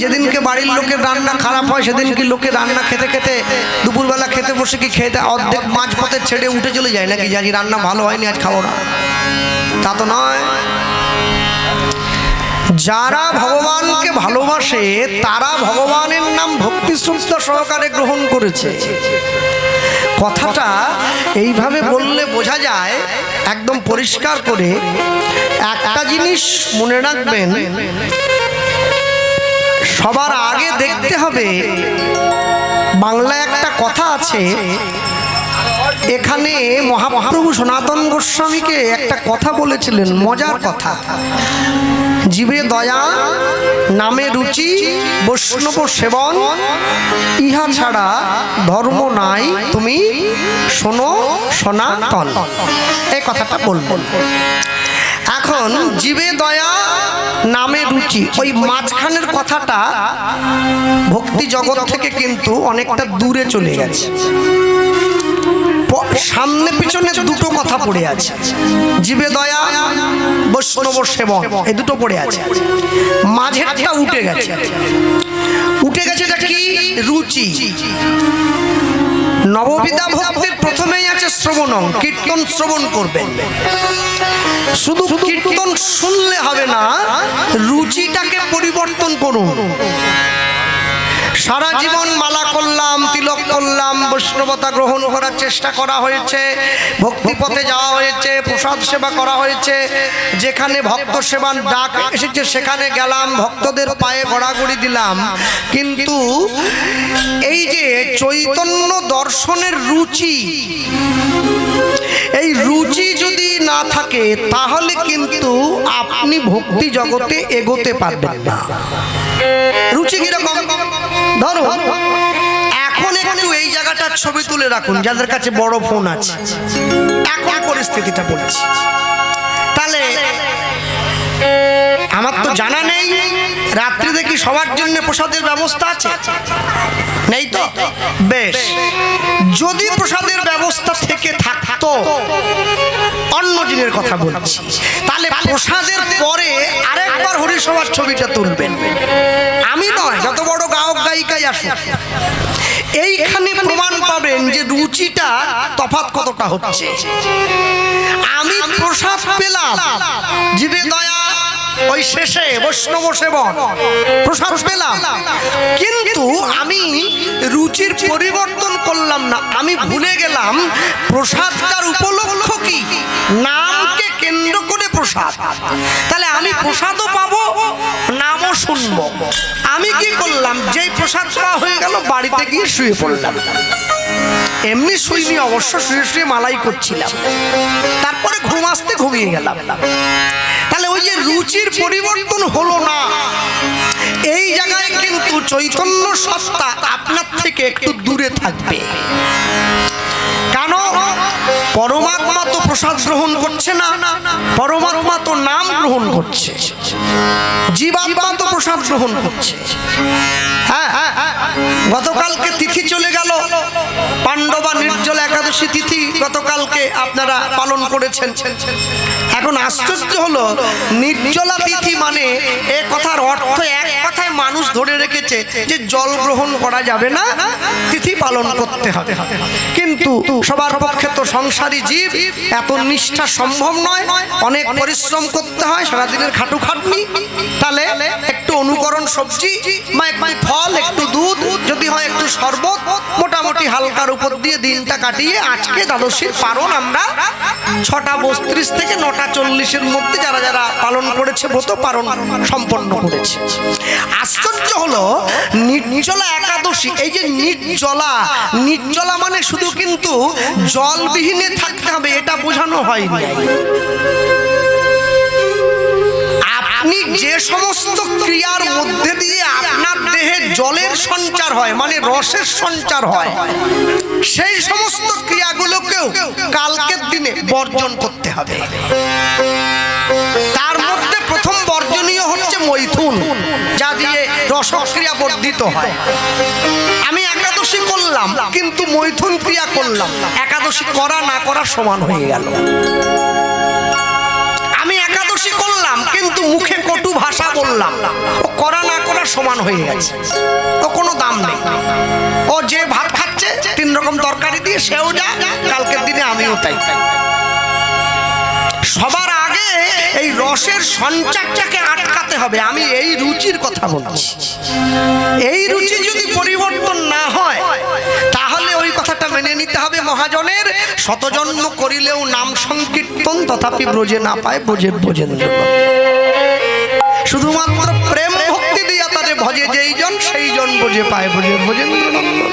যেদিনকে বাড়ির লোকের রান্না খারাপ হয়, সেদিনকে লোকে রান্না খেতে খেতে দুপুরবেলা খেতে বসে কি খেতে অর্ধেক মাছ পথে ছেড়ে উঠে চলে যায় নাকি? যে রান্না ভালো হয়নি, আজ খাব না। তা তো নয়। যারা ভগবানকে ভালোবাসে, তারা ভগবানের নাম ভক্তি শ্রদ্ধা সহকারে গ্রহণ করেছে। কথাটা এইভাবে বললে বোঝা যায়, একদম পরিষ্কার করে, একটা জিনিস মনে রাখবেন সবার আগে দেখতে হবে। বাংলায় একটা কথা আছে। এখানে মহাপ্রভু সনাতন গোস্বামীকে একটা কথা বলেছিলেন মজার কথা। জীবে দয়া নামে রুচি বৈষ্ণব সেবন ইহা ছাড়া ধর্ম নাই। তুমি শোনো সনাতন। এই কথাটা বলবেন। এখন জীবে দয়া নামে রুচি। ওই মাঝখানের কথাটা ভক্তি জগৎ থেকে কিন্তু অনেকটা দূরে চলে গেছে। সামনে পিছনে দুটো কথা পড়ে আছে। জীবে দয়া, বৈষ্ণব সেবন এই দুটো পড়ে আছে। মাঝেরটা উঠে গেছে। উঠে গেছে এটা কি? রুচি। নববিধা ভক্তির প্রথমেই আছে শ্রবণং, কীর্তন শ্রবণ করবেন। শুধু কীর্তন শুনলে হবে না রুচিটাকে পরিবর্তন করুন। সারা জীবন মালা করলাম তিলক করলাম। বৈষ্ণবতা গ্রহণ করার চেষ্টা করা হয়েছে ভক্তি পথে যাওয়া হয়েছে প্রসাদ সেবা করা হয়েছে যেখানে ভক্ত সেবার ডাক এসেছে সেখানে গেলাম ভক্তদের পায়ে গড়াগড়ি দিলাম। কিন্তু এই যে চৈতন্য দর্শনের রুচি এই রুচি যদি না থাকে তাহলে কিন্তু আপনি ভক্তি জগতে এগোতে পারবেন না। রুচি কীরকম? ধরো। এখন একটু এই জায়গাটার ছবি তুলে রাখুন, যাদের কাছে বড় ফোন আছে। এখন পরিস্থিতিটা বলছি। তাহলে, আমার তো জানা নেই, রাত্রি দেখি সবার জন্য প্রসাদের ব্যবস্থা আছে? নেই তো? বেশ। যদি প্রসাদের ব্যবস্থা থেকে থাকতো অন্য দিনের কথা বলছি। তাহলে প্রসাদের পরে আরেকবার হরিসভার ছবিটা তুলবেন। আমি নয় যত বড় গায়ক গায়িকাই আসুন এইখানে প্রমাণ পাবেন যে রুচিটা তফাৎ কতটা হচ্ছে। আমি প্রসাদ পেলাম। জীবে দয়া ওই শেষে বৈষ্ণব সেবন। প্রসাদ পেলাম। কিন্তু আমি রুচির পরিবর্তন করলাম না। আমি ভুলে গেলাম প্রসাদটার উপলক্ষ কি? নামকে কেন্দ্র করে প্রসাদ। তাহলে আমি প্রসাদও পাবো, নামও শুনব। আমি কি করলাম? যেই প্রসাদ পাওয়া হয়ে গেল, বাড়িতে গিয়ে শুয়ে পড়লাম। এমনি শুইনি অবশ্য, শুয়ে শুয়ে মালাই করছিলাম। তারপরে ঘুম আসতে ঘুমিয়ে গেলাম। তাহলে ওই যে রুচির পরিবর্তন হলো না। এই জায়গায় কিন্তু চৈতন্য সত্তা আপনার থেকে একটু দূরে থাকবে। কেন? পরমাত্মা তো প্রসাদ গ্রহণ করছে না, পরমাত্মা তো নাম গ্রহণ করছে। জীবাত্মা তো প্রসাদ গ্রহণ করছে। হ্যাঁ হ্যাঁ গতকালকে তিথি চলে গেল। পাণ্ডবা নির্জল একাদশী তিথি গতকালকে আপনারা পালন করেছেন। এখন আশ্চর্য হলো, নির্জলা তিথি মানে এ কথার অর্থ এক কথায় মানুষ ধরে রেখেছে যে জল গ্রহণ করা যাবে না, তিথি পালন করতে হবে। কিন্তু সবার পক্ষে তো সংসারী জীব, এত নিষ্ঠা সম্ভব নয়। অনেক পরিশ্রম করতে হয়, সারাদিনের খাটু খাটনি। তাহলে একটু অনুকরণ সবজি বা একটু ফল, একটু দুধ, যদি হয় একটু শরবত, মোটামুটি হালকার উপর দিয়ে দিনটা কাটিয়ে আজকে দ্বাদশীর পালন আমরা ছটা বত্রিশ থেকে নটা চল্লিশের মধ্যে যারা যারা পালন করেছে, ব্রত পালন সম্পন্ন করেছে। আশ্চর্য হলো, নির্জলা একাদশী, এই যে নির্জলা নির্জলা মানে শুধু কিন্তু জলবিহীনে থাকতে হবে, এটা বোঝানো হয়নি। আপনি যে সমস্ত ক্রিয়ার মধ্যে দিয়ে আপনার জলের সঞ্চার হয় মানে রসের সঞ্চার হয়। সেই সমস্ত ক্রিয়াগুলোকেও কালকের দিনে বর্জন করতে হবে। তার মধ্যে প্রথম বর্জনীয় হচ্ছে মৈথুন, যা দিয়ে রসক্রিয়া বর্ধিত হয়। আমি একাদশী করলাম, কিন্তু মৈথুন ক্রিয়া করলাম। একাদশী করা না করা সমান হয়ে গেল। আমি একাদশী করলাম, কিন্তু মুখে কটু ভাষা বললাম। করা সমান হয়ে গেছে। ও কোনো দাম নেই। ও যে ভাত খাচ্ছে, তিন রকম তরকারি দিয়ে সেও যা, কালকের দিনে আমিও তাই। সবার আগে এই রসের সঞ্চারটাকে আটকাতে হবে। আমি এই রুচির কথা বলছি। এই রুচি যদি পরিবর্তন না হয়, তাহলে ওই কথাটা মেনে নিতে হবে মহাজনের। শতজন্ম করিলেও নাম সংকীর্তন, তথাপি ব্রজে না পায় ব্রজের ব্রজেন্দ্র শুধুমাত্র প্রেম তাদের যেই জন সেই জন বোঝে পায়, বোঝে বোঝেন্দ্রনন্দন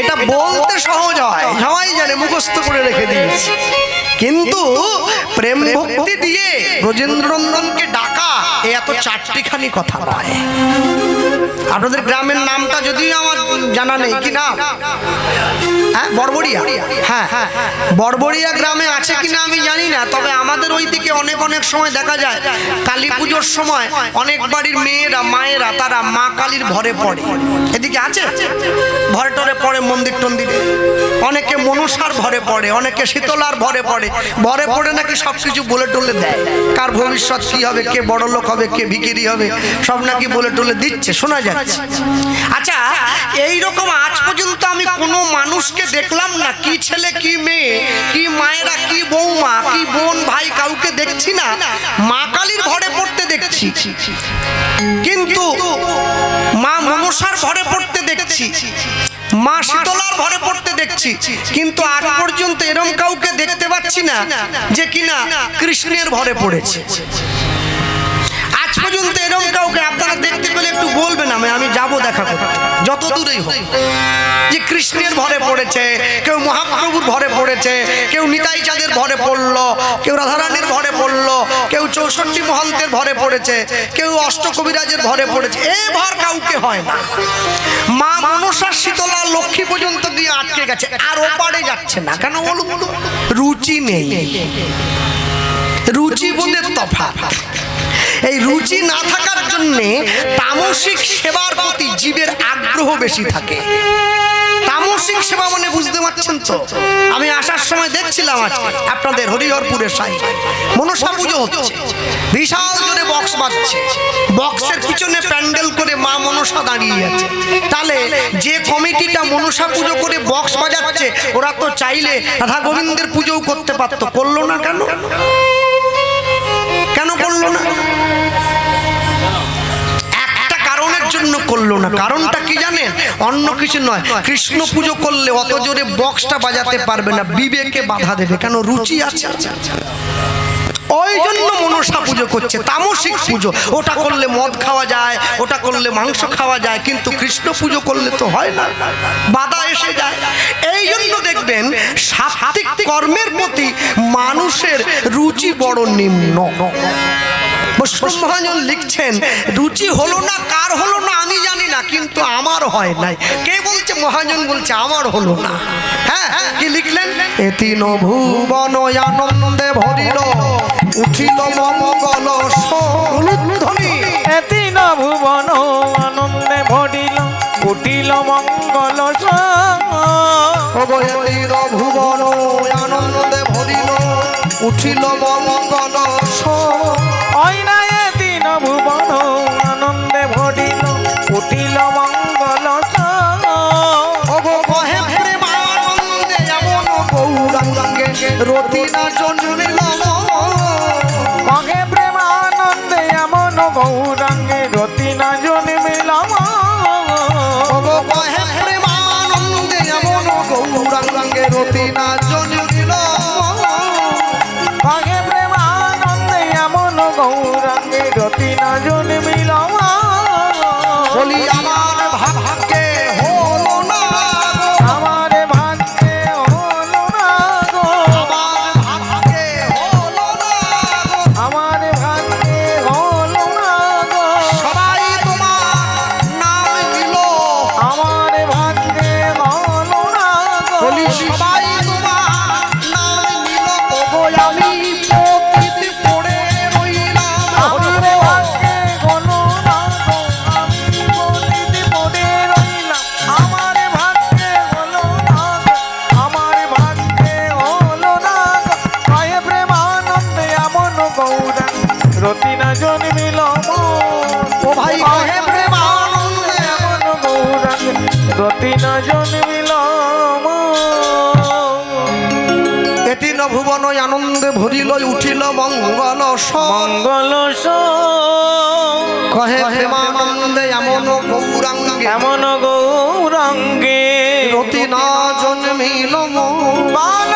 এটা বলতে সহজ হয়। সবাই জানে, মুখস্থ করে রেখে দিয়েছে। কিন্তু প্রেম ভক্তি দিয়ে ব্রজেন্দ্রনন্দনকে ডাকা এ এত চারটিখানি কথা নয়। আপনাদের গ্রামের নামটা যদিও আমার জানা নেই কি নাম? হ্যাঁ বড়বড়িয়া হ্যাঁ বড়বড়িয়া গ্রামে আছে কিনা আমি জানি না তবে আমাদের ওই দিকে অনেক অনেক সময় দেখা যায়। কালী পুজোর সময় অনেক বাড়ির মেয়েরা মায়েরা তারা মা কালীর ভরে পড়ে। এদিকে আছে? ভরে টরে পড়ে মন্দির টন্দিরে। অনেকে মনসার ভরে পড়ে অনেকে শীতলার ভরে পড়ে। ভরে পড়ে নাকি সব কিছু বলে টলে দেয়? কার ভবিষ্যৎ কি হবে? কে বড় লোক হবে? কে ভিকিরি হবে? সব নাকি বলে টলে দিচ্ছে, শোনা যাচ্ছে। আচ্ছা এই রকম আজ পর্যন্ত আমি কোনো মানুষকে দেখলাম না। কি ছেলে, কি মেয়ে, কি মায়েরা, কি বৌমা, কি বোন, ভাই কাউকে দেখছি না। মা কালীর ঘরে পড়তে দেখছি। কিন্তু মা মনসার ঘরে পড়তে দেখছি। মা শীতলার ঘরে পড়তে দেখছি। কিন্তু আজ পর্যন্ত এরম কাউকে দেখতে পাচ্ছি না যে কিনা কৃষ্ণের ঘরে পড়েছে। পর্যন্ত এরম কাউকে আপনারা দেখতে পেলে একটু বলবেন আমি আমি যাব দেখা করতে। যত দূরেই হোক। যে কৃষ্ণের ভরে পড়েছে, কেউ মহাপ্রভুর ভরে পড়েছে, কেউ নিতাই চাঁদের ভরে পড়ল, কেউ রাধারানীর ভরে পড়ল, কেউ চৌষট্টি মহন্তের ভরে পড়েছে, কেউ অষ্টকবিরাজের ভরে পড়েছে এ ভর কাউকে হয় না। মা মনসার শীতলা লক্ষ্মী পর্যন্ত দিয়ে আটকে গেছে, আর ওপারে যাচ্ছে না। কেন বলুন? রুচি নেই। রুচি বোধের তফাৎ। এই রুচি না থাকার জন্যে তামসিক সেবার প্রতি জীবের আগ্রহ বেশি থাকে। তামসিক সেবা মানে বুঝতে পারছেন তো? আমি আসার সময় দেখছিলাম আজ আপনাদের হরিহরপুরের সাই মনসা পুজো হচ্ছে। বিশাল জোরে বক্স বাজছে। বক্সের পিছনে প্যান্ডেল করে মা মনসা দাঁড়িয়ে আছে। তাহলে যে কমিটিটা মনসা পুজো করে বক্স বাজাচ্ছে, ওরা তো চাইলে রাধা গোবিন্দের পুজোও করতে পারতো। করল না কেন? কেন করল না? একটা কারণের জন্য করল না। কারণটা কি জানেন? অন্য কিছু নয়। কৃষ্ণ পুজো করলে অত জোরে বক্সটা বাজাতে পারবে না। বিবেকে বাধা দেবে। কেন? রুচি আছে। ওই জন্য মনসা পুজো করছে তামসিক পুজো। ওটা করলে মদ খাওয়া যায় ওটা করলে মাংস খাওয়া যায় কিন্তু কৃষ্ণ পুজো করলে তো হয় না। বাধা এসে যায়। এই জন্য দেখবেন সাত্বিক কর্মের প্রতি মানুষের রুচি বড় নিম্ন। মহাজন লিখছেন রুচি হলো না কার হলো না আমি জানি না কিন্তু আমার হয় নাই। কে বলছে? মহাজন বলছে আমার হলো না। হ্যাঁ কি লিখলেন? এতিন ভুবন আনন্দে ভরিল। উঠিল মঙ্গল ধ্বনি। এতিন ভুবন আনন্দে ভরিল উঠিল মঙ্গল এতিন ভুবন আনন্দে ভরিল উঠিল মঙ্গল অইনা এতিন ভুবন আনন্দে ভরিল উঠিল মঙ্গল ওগো কহে গৌরাঙ্গে রতি না জন্মিলাম প্রেমানন্দে এমন গৌরাঙ্গে রতি না জন্মিল প্রেমানন্দে এমন গৌরাঙ্গে রতি না জন্মিলাম আনন্দে ভরিল উঠিল মঙ্গল মঙ্গল কহে প্রেমানন্দে এমন গৌরাঙ্গে। এমন গৌরাঙ্গে। রতি না জন্মিল মোর